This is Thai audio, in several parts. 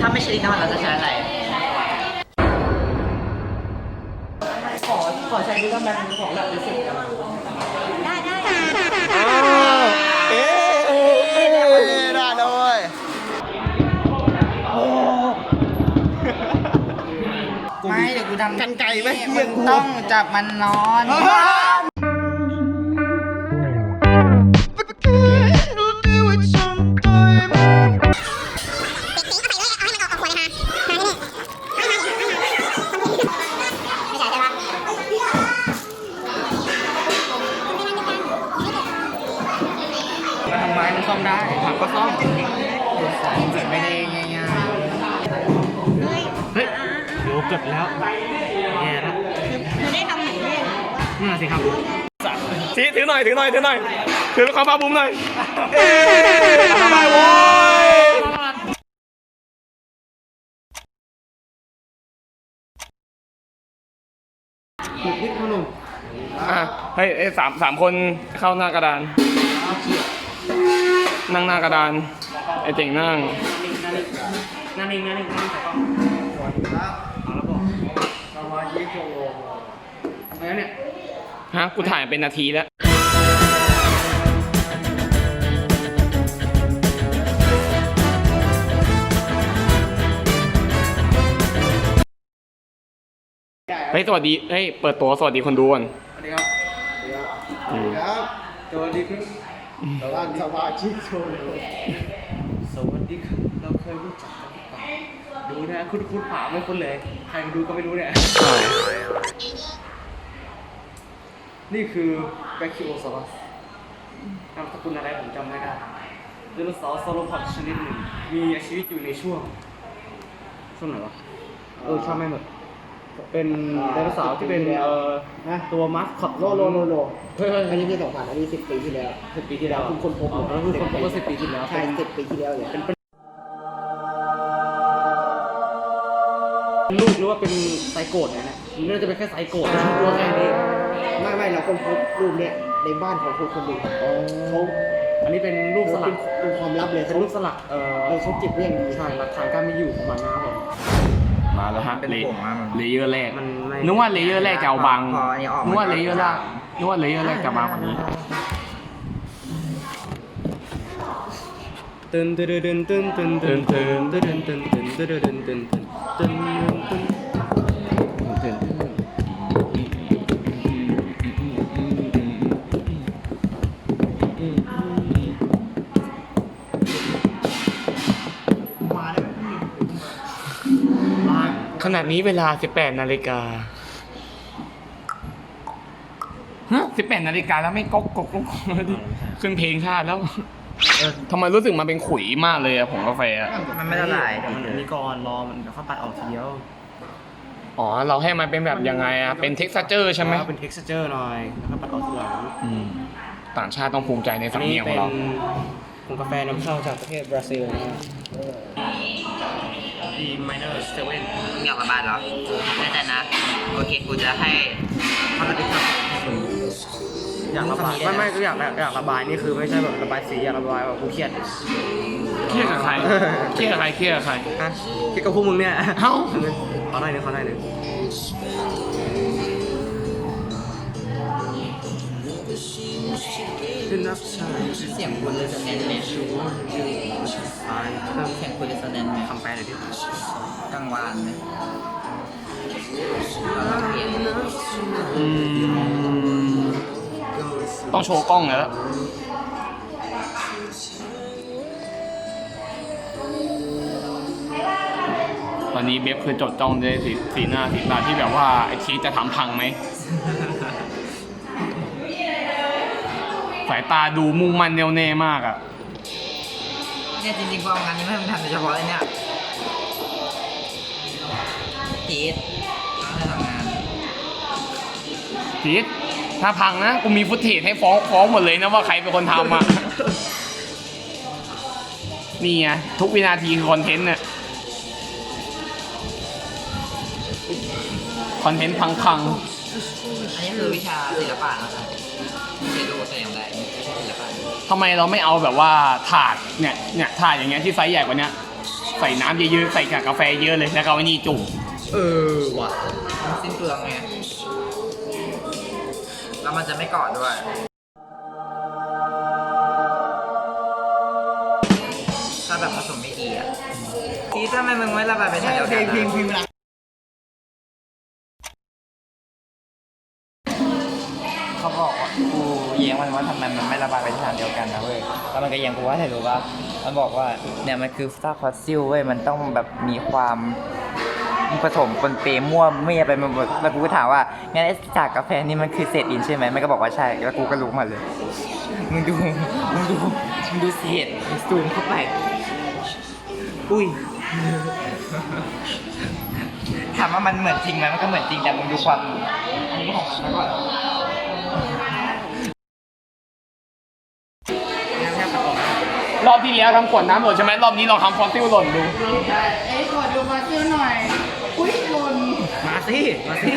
ถ้าไม่ใช่ดินน้ำมันเราจะใช้อะไร ขอขอใช้ดินน้ำมันของแบบรู้สึกได้ได้อ้าวเอ๊ะเอ๊ะเอ๊ะได้แล้วเว้ยไม่เดี๋ยวกูทำกันไก่ไหมมึงต้องจับมันนอน เดี๋ยวเกิดแล้วแย่แล้วไม่ได้ทำหนูเนี่ยนั่นนะสิครับชี้ถือหน่อยถือหน่อยถือหน่อยถือความภาคภูมิหน่อยเอ๊ะทำไมโว้ยอะเฮ้ยเอ้ยสามสามคนเข้าหน้ากระดาน นั่งหน้ากระดาน ไอเจ๋งนั่งนั่นเองนั่นเองนั่นเองใส่กล้องเอาแล้วบอก เรามายี่สิบโลทำไมเนี่ย ฮะ กูถ่ายเป็นนาทีแล้ว เฮ้ย สวัสดี เฮ้ย เปิดตัวสวัสดีคนดูก่อน สวัสดีครับอืมครับสวัสดีครับสวัสดีสมาชิกชมรมสวัสดีครับ เราเคยรู้จัก ดูนะคุณคุณผาไม่คุ้นเลย ใครมาดูก็ไม่รู้เนี่ย นี่คือแบคคิโอซอรัสนามสกุลอะไรผมจำไม่ได้ไดโนเสาร์โซโลพอดชนิดหนึ่ง มีชีวิตอยู่ในช่วง ช่วงไหนวะ เออช่างไม่หมด เป็นไดโนเสาร์ที่เป็นเอ่อนะตัวมัสคอตโลโลโลโลเฮ้ยเฮ้ยอันนี้ปีสองพันอันนี้สิบปีที่แล้วสิบปีที่แล้วคุณคนพบอ๋อแล้วคุณคนพบว่าสิบปีที่แล้ว ใช่สิบปีที่แล้วเนี่ย ลูกหรือว่าเป็นไซโกดเนี่ยนะมันน่าจะเป็นแค่ไซโกดตัวแค่นี้ไม่ไม่เราคนพบรูปเนี่ยในบ้านของคนคนหนึ่งเขาอันนี้เป็นรูปสลักเป็นความลับเลยเป็นเขารูปสลักเอ่อเออเขาเก็บไว้อย่างดีใช่หลักฐานการมีอยู่ของมันนะครับผมมาแล้วฮะเป็นผงอะมันเลเยอร์แรกมันไม่นึกว่าเลเยอร์แรกจะเอาบางพออันนี้ออกมานึกว่าเลเยอร์แรกนึกว่าเลเยอร์แรกจะบางกว่านี้ตึนตึนตึนตึนตึนตึนตึนตึนตึนตึนตึนตึนตึนตึนตึนตึนตึน ณะนี้เวลา 18 นาฬิกาฮะ18นาฬิกาแล้วไม่ก๊กก๊กก๊กก๊กแล้วดิขึ้นเพลงชาติแล้วทำไมรู้สึกมันเป็นขุยมากเลยอะผงกาแฟอะมันไม่ละลายเดี๋ยวมันมีก่อนรอมันเดี๋ยวเขาปัดออกทีเดียว อ๋อ เราให้มันเป็นแบบยังไงอะเป็น texture ใช่ไหมเป็น texture หน่อยแล้วก็ปัดออกทีหลังอืมต่างชาติต้องภูมิใจในอันสำนี้เนียงขเป็องนเราผงกาแฟนำเข้าจากประเทศบราซิลนะ ครับ D minor seven มึงอยากระบายเหรอแน่ใจนะ โอเคกูจะให้พัฒนาการอยากระบายไม่ไม่ก็อยากอยากระบายนี่คือไม่ใช่แบบระบายสีอยากระบายแบบกูเครียดเครียดกับใครเครียดกับใครเครียดกับใครฮะเครียดกับพวกมึงเนี่ยเอ้าขอหน่อยหนึงขอหน่อยหนึง เสียงคุณเลยสแนนไหมเสียงคุณเลยสแนนไหมคำแปลหน่อยดิกลางวานไหมเราต้องเปลี่ยนอืมต้องโชว์กล้องแล้วตอนนี้เบฟคือจดจ้องด้วยสีสีหน้าสีตาที่แบบว่าไอทีจะทำพังไหม สายตาดูมุ่งมั่นแน่วแน่มากอะ เนี่ยจริงๆพอเอางานนี้ไม่ทำทำโดยเฉพาะเลยเนี่ยพีทต้องทำงานพีทถ้าพังนะกูมีฟุตเทจให้ฟ้องฟ้องหมดเลยนะว่าใครเป็นคนทำอะ นี่ไงทุกวินาทีคือคอนเทนต์เนี่ยคอนเทนต์พังพัง อันนี้คือวิชาศิลปะนะครับ ไม่ใช่ดูแต่อย่างใดไม่ใช่ศิลปะๆทำไมเราไม่เอาแบบว่าถาดเนี่ยเนี่ยถาดอย่างเงี้ยที่ไซส์ใหญ่กว่าเนี้ยใส่น้ำเยอะๆใส่กับกาแฟเยอะเลยแล้วก็เอาไอ้นี่จุ่มเออว่ะมันสิ้นเปลืองไงแล้วมันจะไม่เกาะด้วย ถ้าแบบผสมไม่ดีอะทีทำไมมึงไม่ระบายไปทางเดียวเพลกันงเพลงเพลงเวลาเขา มันไม่ระบายไปทางเดียวกันนะเว้ยแล้วมันก็ย้งกูว่าอะไรรู้ป่ะมันบอกว่าเนี่ยมันคือซากฟอสซิลเว้ยมันต้องแบบมีความผสมปนเปมั่วไม่ไปมันหมดแล้วกูก็ถามว่างั้นไอ้จากกาแฟนี่มันคือเศษดินใช่ไหมมันก็บอกว่าใช่แล้วกูก็รู้มาเลยมึงดูมึงดูมึงดูเศษมึงซูมเข้าไปอุ้ยถามว่ามันเหมือนจริงไหมมันก็เหมือนจริงแต่มึงดูความอันนี้ของมันก่อน รอบที่แล้วทำขวดน้ำหล่นใช่ไหมรอบนี้ลองทำฟอสซิลหล่นดูเอ้ยขอดูมาซื้อหน่อย อุ้ยหล่นมาสิมาสิ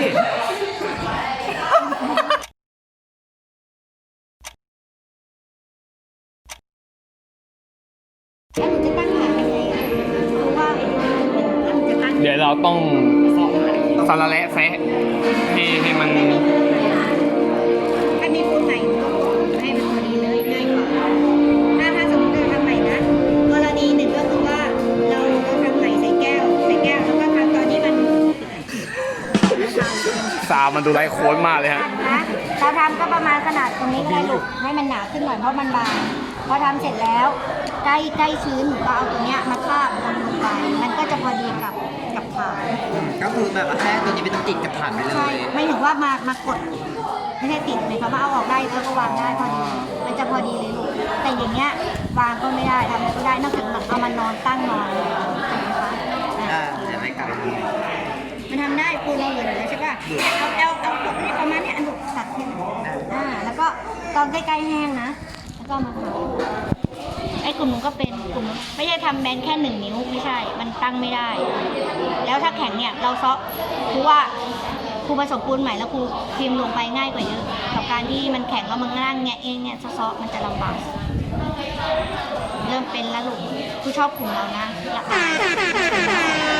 แล้วหนูจะตั้งหางยังไงอะเพราะว่ามันจะตั้งเดี๋ยวเราต้องสาระแระแซะให้ให้มัน ซาวมันดูไร้โค้ดมากเลยฮะนะเราทำก็ประมาณขนาดตรงนี้ก็ได้ลูกให้มันหนาขึ้นหน่อยเพราะมันบางพอทำเสร็จแล้วใกล้ใกล้ชื้นหนูก็เอาตัวเนี้ยมาคาบลงไปมันก็จะพอดีกับกับฐานก็คือแบบว่าแค่ตัวนี้เป็นติดกับฐานไปเลใช่ย ไม่ถึงว่ามามากดไม่ใช่ติดเลยค่ะว่าเอาออกได้แล้วก็วางได้พอดีมันจะพอดีเลยลูกแต่อย่างเงี้ยวางก็ไม่ได้ทำอะไรก็ได้นอกจากเอามานอนตั้งนอนเลยนะคะอะอ่าเดี๋ยวไม่กลับไปทำไง มันทำได้ปูเราเหลือแล้วใช่ป่ะเอาเอาเอาพวกนี้ประมาณเนี้ยอันดุตัดแค่นั้นอ่าแล้วก็ตอนใกล้ๆแห้งนะ แล้วก็มาทำไอ้กลุ่มนู้นก็เป็นกลุ่มไม่ใช่ทำแบนแค่หนึ่งนิ้วไม่ใช่ มันตั้งไม่ได้ แล้วถ้าแข็งเนี่ยเราซอกคือว่าครูผสมปูนใหม่แล้วครูพิมพ์ลงไปง่ายกว่าเยอะกับการที่มันแข็งแล้วมันนั่งแงะเองเนี่ยซอมันจะลำบากเริ่มเป็นแล้วลูกครูชอบกลุ่มเรานะอายแต่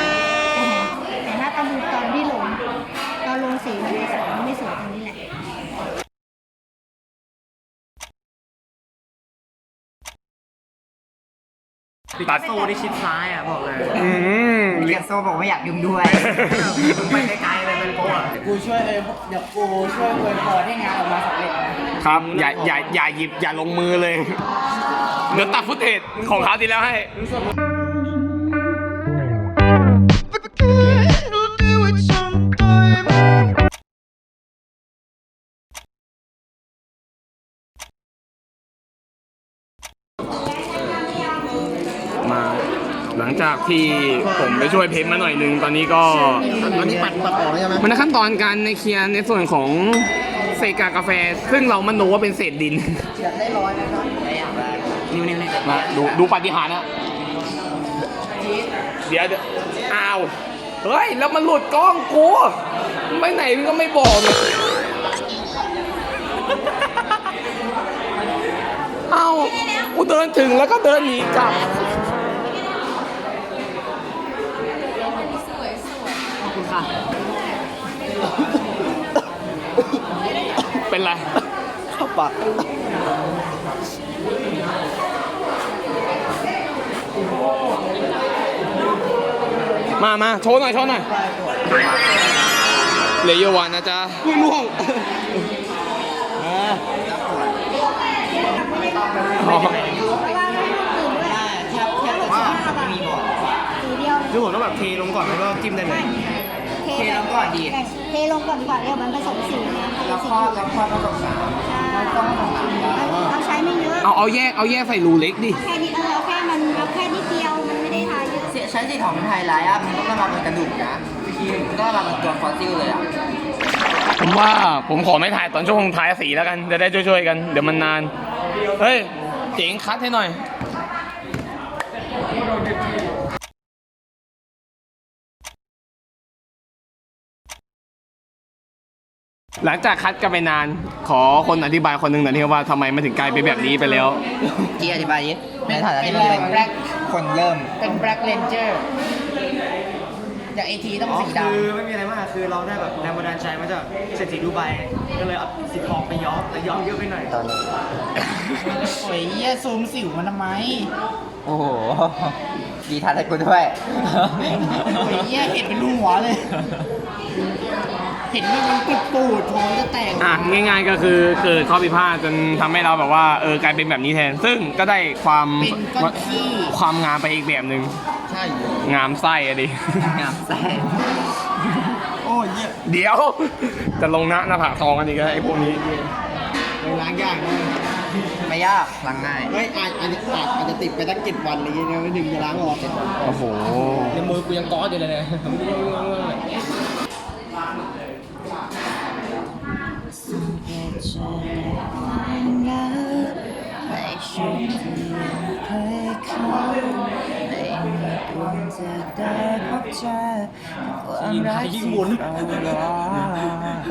ตัดโซ่ที่ชิดซ้ายอะบอกเลยอืมเรียกโซ่บอกไม่อยากยุ่งด้วยไปไกลๆเลยเป็นโก้อะกูช่วยเออเดี๋ยวกูช่วยอวยพรให้งานออกมาสำเร็จนะครับ อย่าอย่าอย่าหยิบอย่าลงมือเลย เดี๋ยวตัดฟุตเทจของคราวที่แล้วให้ ที่ผมไปช่วยเพ้นท์มาหน่อยนึงตอนนี้ก็ ตอนนี้ปัดปัดออกแล้วใช่ไหมมันในขั้นตอนการในเคลียร์ในส่วนของเศษกากาแฟ ซึ่งเรามันรู้ว่าเป็นเศษดินอยากได้ร้อยไหมครับนิ้วนิ้วนิ้วมาดูดูปาฏิหาริย์นะเดี๋ยวเดี๋ยวอ้าวเฮ้ย แล้วมันหลุดกล้องกูไม่ไหนมันก็ไม่บอกเลยเอ้ากูเดินถึงแล้วก็เดินหนีกลับ เป็นไรเข้าปากมามาโชว์หน่อยโชว์หน่อยเลเยอร์วันนะจ๊ะอุ้ยล่วงอ่าอ๋อเพราะว่าไม่ต้องตื่นด้วยแทบแทบว่าไม่มีบอกสีเดียวคือผมต้องแบบเทลงก่อนแล้วก็จิ้มได้เลย เทเทลงก่อนดี แบ่งเทลงก่อนดีกว่าเดี๋ยวมันผสมสีนะแล้วข้อแล้วข้อผสมน้ำใช่เราใช้ไม่เยอะเอาเอาแยกเอาแยกใส่รูเล็กดิ แค่นี้เออเอาแค่มันเอาแค่นิดเดียวมันไม่ได้ทาเยอะเสียใช้สีของไทยไลท์อะมันต้องระบายเป็นกระดูกนะคือมันต้องระบายเป็นตัวฟอสซิลเลยอะผมว่าผมขอไม่ถ่ายตอนช่วงท้ายสีแล้วกัน จะได้ช่วยๆกัน เดี๋ยวมันนาน เฮ้ย เจ๋งคัดให้หน่อย หลังจากคัดกันไปนาน ขอคนอธิบายคนหนึ่งหน่อยที่ว่าทำไมมันถึงกลายเป็นแบบนี้ไปแล้วจีอธิบายดิในฐานะที่มันเป็นแบล็คคนเริ่ม เป็นแบล็คเลนเจอร์อย่างเอทีต้องอ๋อสีดคือไม่มีอะไรมากคือเราได้แบบแรงบันดาลใจมาจากเศรษฐีดูไบก็เลยเอาสีทองไปย้อมแต่ย้อมเยอะไปหน่อยตอนนี้ำโอ้ยเหี้ยซูมสิวมันทำไมโอ้โหดีทันให้กูด้วย โอ้ยเหี้ยเห็นเป็นหัวเลย เห็นมันปุดปูดๆท้องจะแตกอะง่ายๆก็คือเกิดข้อพิพาทจนทำให้เราแบบว่าเออกลายเป็นแบบนี้แทน ซึ่งก็ได้ความเป็นก้อนขี้ความงามไปอีกแบบหนึ่งใช่งามไส้อะดิ งามไส้โอ้ยเหี้ยเดี๋ยว จะลงหน้าหน้าผากทองกันอีกแล้วไอ้พวกนี้ไปล้างยากนะไม่ยากล้างง่าย เฮ้ยอาจอาจจะอาจอาจจะติดไปตั้งเจ็ดวันอะไรอย่างเงี้ยนะไม่ถึงจะล้างออกโอ้โห ในมือกูยังก้ออยู่เลยเนี่ย นช่วงที่ยังเคยเข้าในเมื่อดวงจะได้พบเจอความรักที่เรารอ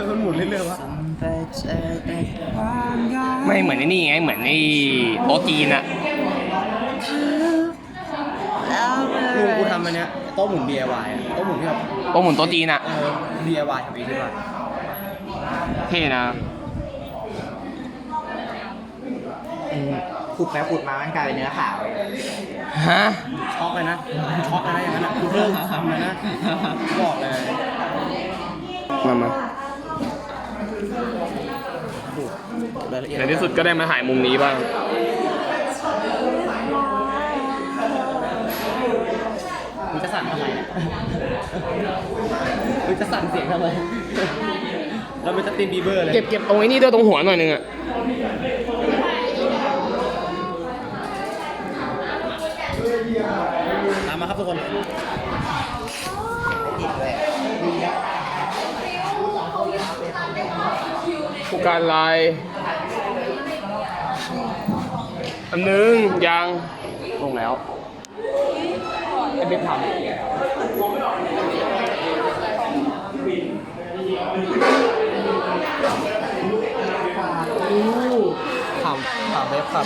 มันหมุนเรื่อยๆวะไปเจอแต่ความรักไม่เหมือนไอ้นี่ไงเหมือนไอ้โต๊ะจีนอะแล้วเมื่อลุงไหรกูทำอันเนี้ยโต๊ะหมุน DIY อะโต๊ะหมุนที่แบบโต๊ะหมุนโต๊ะจีนอะ เออ DIY ทำเองที่บ้านเท่นะ ขุดไปขุดมามันกลายเป็นเนื้อขาวฮะช็อกเลยนะช็อกเลยนะอย่างนั้นอะกูเลิกทำเลยนะบอกเลยมามารายละเอียดในที่สุดก็ได้มาถ่ายมุมนี้บ้าง มึงจะสั่นทำไมเนี่ยมึงจะสั่นเสียงทำไมเราเป็นจัสตินบีเบอร์เลย เก็บเก็บตรงไอ้นี่ด้วยตรงหัวหน่อยนึงอะ ทุกคนติดด้วยผู้การลายอันหนึงยังลงแล้วไอ้เบ๊บทำถามถามเว็บครับ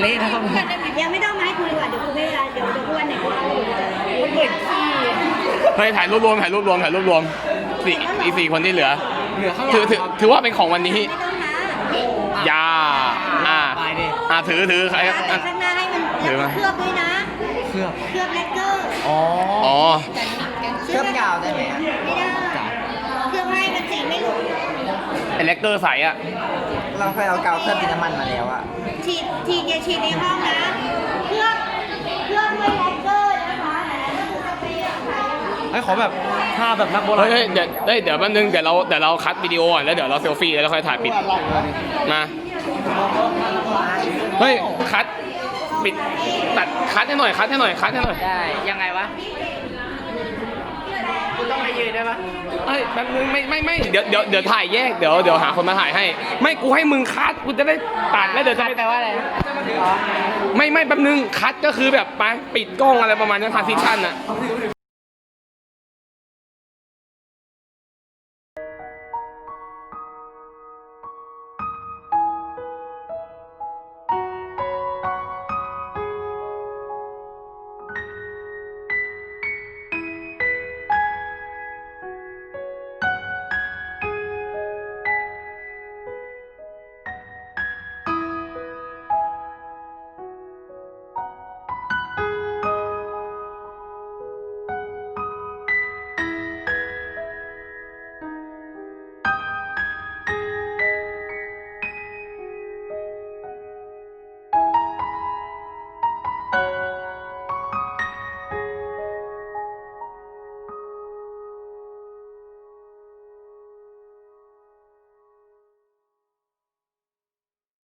เละนะครับยังไม่ต้องมาให้คุยดีกว่าเดี๋ยวคุยไม่ได้เดี๋ยวเดี๋ยววันไหนกูเอามันเหมือนขี้เฮ้ยถ่ายรูปรวมถ่ายรูปรวมถ่ายรูปรวมสี่อีกสี่คนที่เหลือเหลือข้างหลัถือถือถือว่าเป็นของวันนี้ไม่ต้องนะยาอ่าไปดิอ่าถือถือใครแต่อะข้างหน้าให้มันถือมาเคลือบด้วยนะเคลือบเคลือบแลกเกอร์อ๋ออ๋อเคลือบกาวได้ไหมอะไม่ได้เคลือบให้มันสีไม่หลุดไอเลกเตอร์ใสอะ เราเคยเอากาวเคลือบดินน้ำมันมาแล้วอะฉีดฉีดอย่าฉีดในห้องนะเคลือบเคลือบด้วยแลกเกอร์นะคะแต่นั้นก็คือจะเป็นอะไรไอ้ยขอแบบท่าแบบนักโบราเฮ้ณยเฮ้ยเดี๋ยวเฮ้ยเดี๋ยวแป๊บนึงเดี๋ยวเราเดี๋ยวเราคัดวิดีโอก่อนแล้วเดี๋ยวเราเซลฟี่แล้วค่อยถ่ายปิดมาเฮ้ยคัดปิดตัดคัดให้หน่อยคัดให้หน่อยคัดให้หน่อย ได้ ยังไงวะกู ต้องไปยืนได้ปะเฮ้ยแป๊บนึงไม่ไม่ไม่เดี๋ยวเดี๋ยวเดี๋ยวถ่ายแยกเดี๋ยวเดี๋ยวหาคนมาถ่ายให้ ไม่กูให้มึงคัดกูจะได้ตัดแล้วเดี๋ยวจะไปแปลว่าอะไรไม่ไม่แป๊บนึงคัดก็คือแบบไปปิดกล้องอะไรประมาณนั้นทาร์ซิชั่นอะ